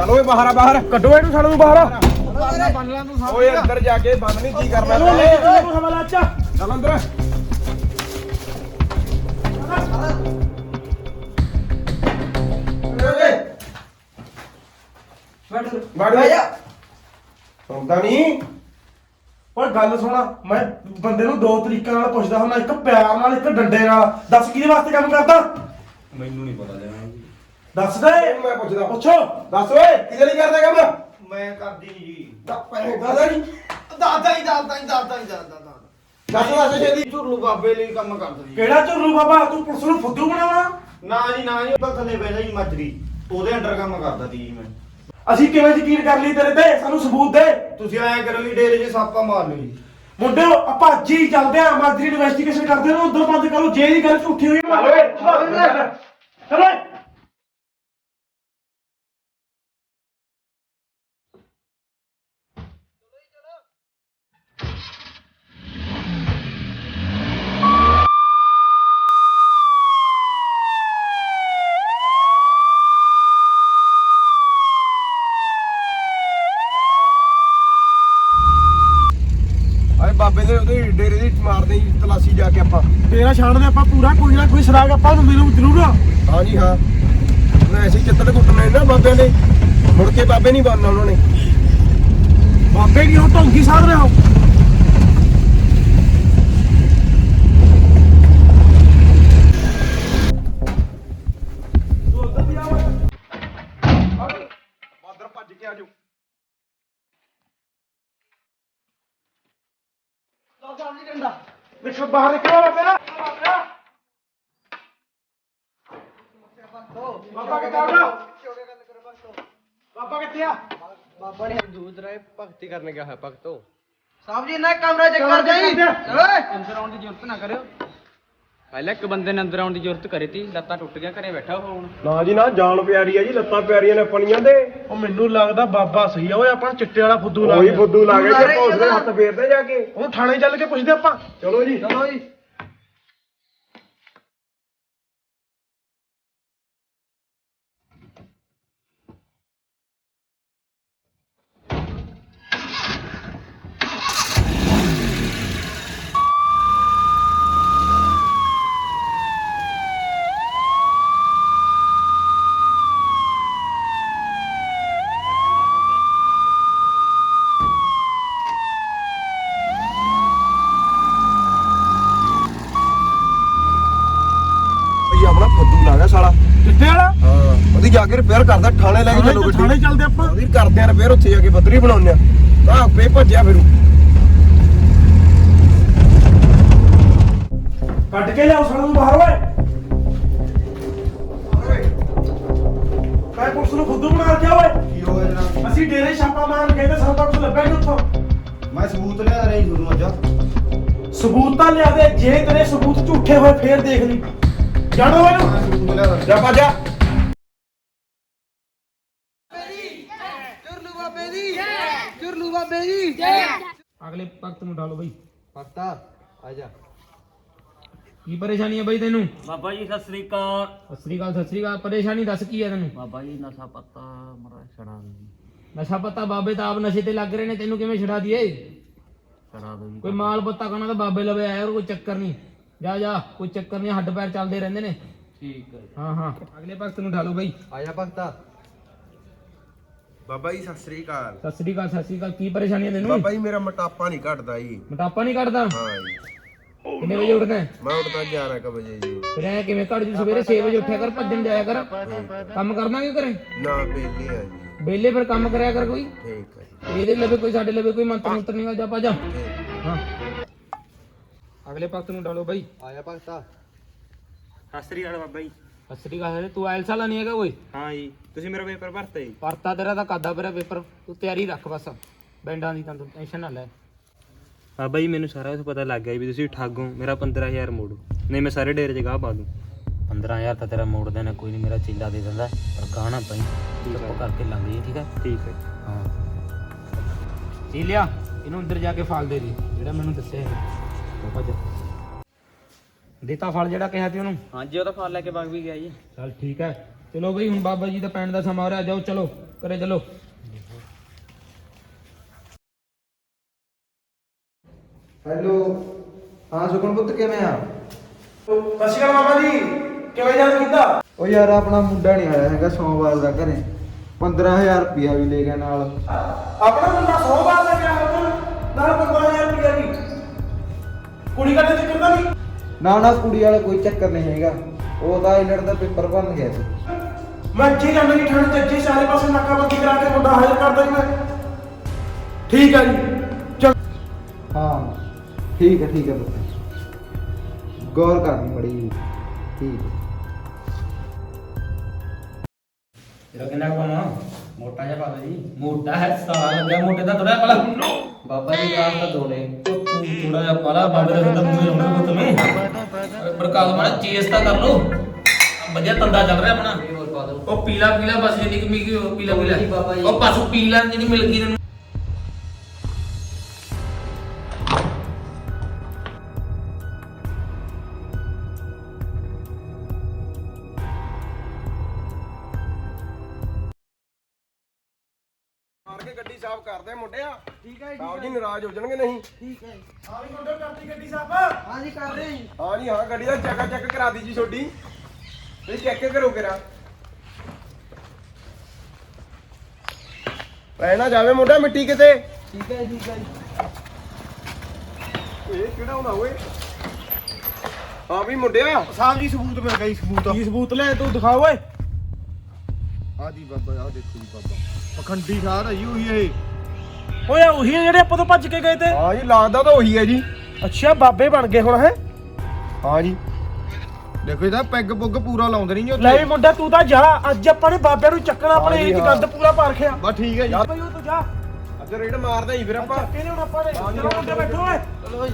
ਚਲੋ ਓਏ ਬਾਹਰ ਆ ਬਾਹਰ। ਕੱਢੋ ਇਹਨੂੰ ਸਾਲੇ ਨੂੰ ਬਾਹਰ। ਓਏ ਅੰਦਰ ਜਾ ਕੇ ਬੰਦ ਨਹੀਂ ਕੀ ਕਰਨਾ ਚਲੋ ਲੈ? ਕੇ ਚੱਲੋ ਹਵਾਲਾ ਚੱਲ। ਅੰਦਰ। ਜਾ। ਸੁਣਦਾ ਨਹੀਂ ਓਏ ਗੱਲ ਸੁਣਾ। ਮੈਂ ਬੰਦੇ ਨੂੰ ਦੋ ਤਰੀਕਿਆਂ ਨਾਲ ਪੁੱਛਦਾ ਹੁੰਦਾ ਇੱਕ ਪਿਆਰ ਨਾਲ ਇੱਕ ਡੰਡੇ ਨਾਲ। ਦੱਸ ਕਿਹਦੇ ਵਾਸਤੇ ਕੰਮ ਕਰਦਾ? ਮੈਨੂੰ ਨਹੀਂ ਪਤਾ ਲੈਣਾ ਦੱਸ ਦੇ। ਮੈਂ ਪੁੱਛਦਾ। ਪੁੱਛੋ। ਦੱਸ ਓਏ ਕਿਹਦੇ ਲਈ ਕਰਦਾ ਕੰਮ? ਮੈਂ ਕਰਦੀ ਨਹੀਂ ਜੀ। ਦੱਸ ਪੈਸੇ ਦਾਦਾ ਨਹੀਂ। ਦਾਦਾ ਹੀ ਦਾਦਾ ਹੀ ਦਾਦਾ ਹੀ ਦਾਦਾ ਦਾਦਾ। ਦੱਸ ਦੱਸ ਛੇਤੀ। ਝੁਰਲੂ ਬਾਬੇ ਲਈ ਕੰਮ ਕਰਦਾ ਜੀ। ਕਿਹੜਾ ਝੁਰਲੂ ਬਾਬਾ? ਤੂੰ ਪੁਲਿਸ ਨੂੰ ਫੁੱਦੂ ਬਣਾਵਾ ਨਾ ਜੀ ਨਾ ਜੀ ਉਹ ਥੱਲੇ ਬੈਠਾ ਜੀ ਮੱਜਰੀ। ਉਹਦੇ ਅੰਡਰ ਕੰਮ ਕਰਦਾ ਸੀ ਜੀ ਮੈਂ। ਅਸੀਂ ਕਿਵੇਂ ਯਕੀਨ ਕਰ ਲਈ ਤੇਰੇ ਤੇ? ਸਾਨੂੰ ਸਬੂਤ ਦੇ। ਤੁਸੀਂ ਐਂ ਕਰੋ ਜੀ ਡੇਰੇ 'ਚ ਸਾਪਾ ਮਾਰ ਲਓ ਜੀ ਮੁੰਡੇ ਆਪਾਂ ਅੱਜ ਹੀ ਚੱਲਦੇ ਆਂ। ਮਾਜਰੀ ਇਨਵੈਸਟੀਗੇਸ਼ਨ ਕਰਦੇ ਨੂੰ ਉਧਰ ਬੰਦ ਕਰੋ। ਜੇ ਦੀ ਗੱਲ ਝੂਠੀ ਹੋਈ ਓਏ। ਚਲੋ ਆਏ ਬਾਬੇ ਦੇ ਉਹਦੇ ਡੇਰੇ ਦੀ ਮਾਰਦੇ ਜੀ ਤਲਾਸ਼ੀ ਜਾ ਕੇ ਆਪਾਂ। ਤੇਰਾ ਛਾਣਦੇ ਆਪਾਂ ਪੂਰਾ ਕੋਈ ਨਾ ਕੋਈ ਸਰਾਗ ਆਪਾਂ ਨੂੰ ਮਿਲੂ ਜ਼ਰੂਰ। ਹਾਂ ਜੀ ਹਾਂ। ਐਸੀ ਚੱਤੜ ਕੁੱਟਣੇ ਨਾ ਬਾਬਿਆਂ ਦੇ ਮੁੜ ਕੇ ਬਾਬੇ ਨਹੀਂ ਬਣਨਾ ਉਹਨਾਂ ਨੇ। ਬਾਬੇ ਨਹੀਂ ਹੋ ਢੋਂਗੀ ਸਾਧ ਰਹੇ ਹੋ? ਬਾਹਰ ਨਿਕਲੋ ਬਾਬੇ ਨਾ ਬਾਬਾ ਕਿੱਥੇ ਆ ਬਾਬਾ ਕਿੱਥੇ ਆ? ਬਾਬਾ ਨੇ ਦੂਧ ਰਾਏ ਭਗਤੀ ਕਰਨ ਗਿਆ ਹੈ ਭਗਤੋ। ਸਾਹਿਬ ਜੀ ਨਾ ਕਮਰਾ ਚੈੱਕ ਕਰ ਜਾਈ। ਅੰਦਰ ਆਉਣ ਦੀ ਜ਼ਰੂਰਤ ਨਾ ਕਰਿਓ। ਪਹਿਲਾਂ ਇੱਕ ਬੰਦੇ ਨੇ ਅੰਦਰ ਆਉਣ ਦੀ ਜ਼ਰੂਰਤ ਕਰੀ ਤੀ ਲੱਤਾਂ ਟੁੱਟ ਗਿਆ ਘਰੇ ਬੈਠਾ ਉਹ ਹੁਣ। ਨਾ ਜੀ ਨਾ ਜਾਨ ਪਿਆਰੀ ਆ ਜੀ ਲੱਤਾਂ ਪਿਆਰੀਆਂ ਨੇ ਆਪਣੀਆਂ ਦੇ ਉਹ ਮੈਨੂੰ ਲੱਗਦਾ ਬਾਬਾ ਸਹੀ ਆ ਓਏ ਆਪਾਂ ਨੂੰ ਚਿੱਟੇ ਵਾਲਾ ਫੁੱਦੂ ਲਾ ਉਹੀ ਗਿਆ। ਫੁੱਦੂ ਲਾ ਕੇ ਜੇ ਪੌਸਲੇ ਹੱਥ ਫੇਰਦੇ ਜਾ ਕੇ। ਉਹਨੂੰ ਥਾਣੇ ਚੱਲ ਕੇ ਪੁੱਛਦੇ ਆਪਾਂ। ਚਲੋ ਜੀ। ਚਲੋ ਜੀ ਭਈ ਆਪਣਾ ਫੁੱਦੂ ਲਾ ਗਿਆ ਸਾਲਾ ਚਿੱਟੇ ਵਾਲਾ? ਹਾਂ। ਉਹਦੀ ਜਾ ਕੇ ਰਿਪੇਅਰ ਕਰਦਾ ਥਾਣੇ ਲੈ ਕੇ ਚਲੋ ਥਾਣੇ- ਥਾਣੇ ਚੱਲਦੇ ਆਪਾਂ। ਉਹਦੀ ਕਰਦੇ ਆ ਰਿਪੇਅਰ ਉੱਥੇ ਜਾ ਕੇ ਬੱਦਰੀ ਬਣਾਉਂਦੇ ਆ ਤਾਂ ਆਪੇ ਭੱਜਿਆ ਫਿਰੂ। ਕੱਢ ਕੇ ਲਿਆਓ ਸਾਲੇ ਨੂੰ ਬਾਹਰ ਓਏ। ਮੈਂ ਪੁਲਿਸ ਨੂੰ ਫੁੱਦੂ ਬਣਾ ਕੇ ਓਏ। ਕੀ ਹੋ ਗਿਆ ਜਨਾਬ ਅਸੀਂ ਡੇਰੇ ਛਾਪਾ ਮਾਰਨ ਗਏ ਤੇ ਸਾਨੂੰ ਤਾਂ ਕੁਝ ਲੱਭਿਆ ਨਹੀਂ ਉੱਥੋਂ। ਮੈਂ ਸਬੂਤ ਲਿਆ ਰਹੀ ਤੁਹਾਨੂੰ ਅੱਜ। ਸਬੂਤ ਤਾਂ ਲਿਆ ਦੇ ਜੇ ਤੇਰੇ ਸਬੂਤ ਝੂਠੇ ਹੋਏ ਫੇਰ ਦੇਖ ਲਈ। ਜਾਣੋ ਇਹਨੂੰ। ਜਾ ਭੱਜਾ ਚੁਰਲੂ ਬਾਬੇ ਦੀ ਚੁਰਲੂ ਬਾਬੇ ਦੀ ਅਗਲੇ ਭਗਤ ਨੂੰ ਡਾਲੋ ਬਈ। ਭਗਤਾ ਆ ਜਾ। ਕੀ ਪਰੇਸ਼ਾਨੀ ਹੈ ਬਈ ਤੈਨੂੰ? ਬਾਬਾ ਜੀ ਸਤਿ ਸ੍ਰੀ ਅਕਾਲ। ਸਤਿ ਸ੍ਰੀ ਅਕਾਲ ਸਤਿ ਸ੍ਰੀ ਅਕਾਲ। ਪਰੇਸ਼ਾਨੀ ਦੱਸ ਕੀ ਹੈ ਤੈਨੂੰ? ਬਾਬਾ ਜੀ ਨਸ਼ਾ ਪੱਤਾ ਮਰਾ ਛੜਾ ਜੀ। ਨਸ਼ਾ ਪੱਤਾ ਬਾਬੇ ਤਾਂ ਆਪ ਨਸ਼ੇ ਤੇ ਲੱਗ ਰਹੇ ਨੇ ਤੈਨੂੰ ਕਿਵੇਂ ਛਡਾ ਦਈਏ? ਛੜਾ ਜੀ ਕੋਈ ਮਾਲ ਪੱਤਾ ਕਰਨਾ ਤਾਂ ਬਾਬੇ ਲਵੇ ਆਇਆ ਕੋਈ ਚੱਕਰ ਨਹੀਂ। ਜਾ ਜਾ ਕੋਈ ਚੱਕਰ ਨਹੀਂ ਹੱਡ ਪੈਰ ਚੱਲਦੇ ਰਹਿੰਦੇ ਨੇ। ਠੀਕ ਹੈ। ਹਾਂ ਹਾਂ। ਅਗਲੇ ਭਗਤ ਨੂੰ ਡਾਲੋ ਬਈ। ਆ ਜਾ ਭਗਤਾ। ਬਾਬਾ ਜੀ ਸਤਿ ਸ੍ਰੀ ਅਕਾਲ। ਸਤਿ ਸ੍ਰੀ ਅਕਾਲ ਸਤਿ ਸ੍ਰੀ ਅਕਾਲ। ਕੀ ਪਰੇਸ਼ਾਨੀ ਹੈ ਤੈਨੂੰ? ਬਾਬਾ ਜੀ ਮੇਰਾ ਮੋਟਾਪਾ ਨਹੀਂ ਘਟਦਾ ਜੀ। ਮੋਟਾਪਾ ਨਹੀਂ ਕੱਢਦਾ ਹਾਂ ਜੀ। ਕਿੰਨੇ ਵਜੇ ਉੱਠਦਾ ਹੈ? ਮੈਂ ਉੱਠਦਾ 11 ਕ ਵਜੇ ਜੀ। ਫਿਰ ਐ ਕਿਵੇਂ ਘੜ ਜੂ ਸਵੇਰੇ 6 ਵਜੇ ਉੱਠਿਆ ਕਰ ਭੱਜਣ ਜਾਇਆ ਕਰ। ਕੰਮ ਕਰਨਾ ਕਿਉਂ ਕਰੇ ਨਾ ਬੇਲੇ ਆ ਜੀ। ਵਿਹਲੇ ਫਿਰ ਕੰਮ ਕਰਿਆ ਕਰ ਕੋਈ? ਠੀਕ ਹੈ ਜੀ। ਇਹਦੇ ਲਵੇ ਕੋਈ ਸਾਡੇ ਲਵੇ ਕੋਈ ਮੰਤਰ ਮੰਤਰ ਨਹੀਂ ਜਾ ਪਾ ਜਾ ਠੀਕ। ਹਾਂ। ਅਗਲੇ ਭਗਤ ਨੂੰ ਡਾਲੋ ਬਈ। ਆ ਜਾ ਭਗਤਾ। ਸਤਿ ਸ੍ਰੀ ਅਕਾਲ ਬਾਬਾ ਜੀ। ਸਤਿ ਸ੍ਰੀ ਅਕਾਲ ਤੂੰ ਆਇਲਸ ਵਾਲਾ ਨਹੀਂ ਹੈਗਾ ਓਏ ਹਾਂ ਜੀ ਤੁਸੀਂ ਮੇਰਾ ਪੇਪਰ ਭਰਤਾ ਜੀ। ਪਰਤਾ ਤੇਰਾ ਤਾਂ ਕਾਦਾ ਪਿਆ ਪੇਪਰ ਤੂੰ ਤਿਆਰੀ ਰੱਖ ਬਸ। ਬੈਂਡਾਂ ਦੀ ਤਾਂ ਤੂੰ ਟੈਨਸ਼ਨ ਨਾ ਲੈ। ਬਾਬਾ ਜੀ ਮੈਨੂੰ ਸਾਰਾ ਕੁਝ ਪਤਾ ਲੱਗ ਗਿਆ ਵੀ ਤੁਸੀਂ ਠੱਗੋ ਮੇਰਾ 15000 ਮੋੜੋ। ਨਹੀਂ ਮੈਂ ਸਾਰੇ ਡੇਰੇ 'ਚ ਗਾਹ ਪਾ ਦੂੰ। 15000 ਤਾਂ ਤੇਰਾ ਮੋੜ ਦੇਣਾ ਕੋਈ ਨਹੀਂ ਮੇਰਾ ਚੀਲਾ ਦੇ ਦਿੰਦਾ। ਪਰ ਗਾਣਾ ਪਈ ਚੁੱਪ ਕਰਕੇ ਲੰਘ ਜੀ ਠੀਕ ਹੈ? ਠੀਕ ਹੈ। ਹਾਂ। ਚੀਲਿਆ ਇਹਨੂੰ ਅੰਦਰ ਜਾ ਕੇ ਫਲ ਦੇ ਦੀ ਜਿਹੜਾ ਮੈਨੂੰ ਦੱਸਿਆ ਹੈ ਭੱਜ। ਦਿੱਤਾ ਫਲ ਜਿਹੜਾ ਕਿਹਾ ਸੀ ਉਹਨੂੰ? ਹਾਂਜੀ ਉਹ ਤਾਂ ਫਲ ਲੈ ਕੇ ਵਗ ਵੀ ਗਿਆ ਜੀ। ਚਲ ਠੀਕ ਹੈ। ਚਲੋ ਬਈ ਹੁਣ ਬਾਬਾ ਜੀ ਦਾ ਪੈਣ ਦਾ ਸਮਾਂ ਹੋ ਰਿਹਾ ਜਾਓ ਚਲੋ ਘਰੇ ਚਲੋ। ਹੈਲੋ। ਹਾਂ ਸੁਖਨ ਪੁੱਤ ਕਿਵੇਂ ਆ? ਸਤਿ ਸ਼੍ਰੀ ਅਕਾਲ ਮਾਮਾ ਜੀ। ਕਿਵੇਂ ਯਾਦ ਕੀਤਾ? ਉਹ ਯਾਰ ਆਪਣਾ ਮੁੰਡਾ ਨਹੀਂ ਆਇਆ ਹੈਗਾ ਸੋਮਵਾਰ ਦਾ ਘਰੇ। 15000 ਰੁਪਿਆ ਵੀ ਲੈ ਗਿਆ ਨਾਲ। ਆਪਣਾ ਮੁੰਡਾ 100 ਬਾਰ ਦਾ ਗਿਆ ਹੋਇਆ? ਨਾਲ 15000 ਰੁਪਏ ਵੀ ਕੁੜੀ ਕੱਢੇ ਤੇ ਕਿੰਦਾ ਨਹੀਂ ਨਾ ਨਾ ਕੁੜੀ ਵਾਲਾ ਕੋਈ ਚੱਕਰ ਨਹੀਂ ਹੈਗਾ। ਉਹ ਤਾਂ ਆਈਲੈਟ ਦਾ ਪੇਪਰ ਭਰਨ ਗਿਆ ਸੀ। ਮੈਂ ਅੱਗੇ ਜਾਂਦਾ ਜੀ ਠੰਡ ਚ ਅੱਗੇ ਸਾਰੇ ਪਾਸੇ ਨਾਕਾਬੰਦੀ ਕਰਾ ਕੇ ਮੁੰਡਾ ਹਾਜ਼ਰ ਕਰਦਾ ਜੀ ਮੈਂ। ਠੀਕ ਹੈ ਜੀ ਚਲ ਹਾਂ ਠੀਕ ਹੈ ਠੀਕ ਹੈ ਪੁੱਤ। ਗੌਰ ਕਰਨੀ ਬੜੀ ਠੀਕ। ਹੈ ਤੇਰਾ ਕਿੰਨਾ ਕੰਮ ਮੋਟਾ ਜਿਹਾ ਬਾਬਾ ਜੀ। ਮੋਟਾ ਹੈ ਸਾਲਾ ਲੱਗਿਆ ਮੋਟੇ ਦਾ ਥੋੜਾ ਪਲਾ ਬਾਬਾ ਜੀ ਰਾਤ ਦਾ ਦੋਨੇ ਤੂੰ ਥੋੜਾ ਜਿਹਾ ਪਲਾ ਬਾਬੇ ਦਾ ਖਤਮ ਮੂੰਹ ਲਾਉਣਾ ਕੋ ਤੁਮੇ ਪ੍ਰਕਾਸ਼ ਮਾਰਾ ਚੀਜ਼ ਤਾਂ ਕਰ ਲੋ ਵਧੀਆ ਤੰਦਾ ਚੱਲ ਰਿਹਾ ਆਪਣਾ। ਉਹ ਪੀਲਾ ਪੀਲਾ ਬਸ ਜਿੰਨੀ ਕਮੀ ਕੀ ਉਹ ਪੀਲਾ ਪੀਲਾ। ਉਹ ਬਸ ਪੀਲਾ ਜਿਹੜੀ ਮਿਲ ਗਈ ਠੀਕ ਹੈ ਜੀ ਜੀ ਨਾਰਾਜ਼ ਹੋ ਜਾਣਗੇ ਨਹੀਂ। ਹਾਂ ਵੀ ਮੁੰਡਾ ਕਰਤੀ ਗੱਡੀ ਸਾਫ਼। ਹਾਂ ਜੀ ਹਾਂ ਗੱਡੀ ਦਾ ਚੈੱਕ ਚੈੱਕ ਕਰਾ ਦੀ ਜੀ ਛੋਡੀ ਇਹ ਚੈੱਕ ਕਰੋ ਕਿਰਾ ਪੈ ਨਾ ਜਾਵੇ ਮੁੰਡਾ ਮਿੱਟੀ ਕਿਤੇ। ਠੀਕ ਹੈ ਠੀਕ ਹੈ ਇਹ ਕਿਹੜਾ ਹੁੰਦਾ ਓਏ? ਹਾਂ ਵੀ ਮੁੰਡਿਆ। ਸਾਹਿਬ ਜੀ ਸਬੂਤ ਮਿਲ ਗਈ ਸਬੂਤ। ਕੀ ਸਬੂਤ ਲੈ ਤੂੰ ਦਿਖਾ ਓਏ। ਆ ਜੀ ਬਾਬਾ ਆ ਦੇਖੋ ਜੀ ਬਾਬਾ। ਪਖੰਡੀ ਸਾਧ ਹੈ ਜੀ ਉਹੀ ਇਹ। ਓਏ ਉਹੀ ਆ ਜਿਹੜੇ ਆਪਾਂ ਤੋਂ ਭੱਜ ਕੇ ਗਏ ਤੇ। ਹਾਂ ਜੀ ਲੱਗਦਾ ਤਾਂ ਉਹੀ ਹੈ ਜੀ। ਅੱਛਾ ਬਾਬੇ ਬਣ ਗਏ ਹੁਣ ਹੈ? ਹਾਂ ਜੀ। ਦੇਖੋ ਇਹਦਾ ਪੈਗ ਪੁੱਗ ਪੂਰਾ ਲਾਉਂਦੇ ਨਹੀਂ ਜੀ ਲੈ ਵੀ ਮੁੰਡਾ ਤੂੰ ਤਾਂ ਜਾ। ਅੱਜ ਆਪਾਂ ਨੇ ਬਾਬਿਆਂ ਨੂੰ ਚੱਕਣਾ ਆਪਣੇ ਹਾਂ ਜੀ, ਏਰੀਏ ਚ। ਗੰਦ ਪੂਰਾ ਪਾਰ ਖਿਆ ਬਸ ਠੀਕ ਹੈ ਜੀ। ਬਈ ਉਹ ਤੂੰ ਜਾ। ਅੱਜ ਰੇਡ ਮਾਰਦੇ ਹੀ ਫਿਰ ਆਪਾਂ। ਚੱਕੇ ਨੇ ਹੁਣ ਆਪਾਂ ਨੇ। ਜੀ, ਚਲੋ ਮੁੰਡੇ ਬੈਠੋ ਓਏ। ਚਲੋ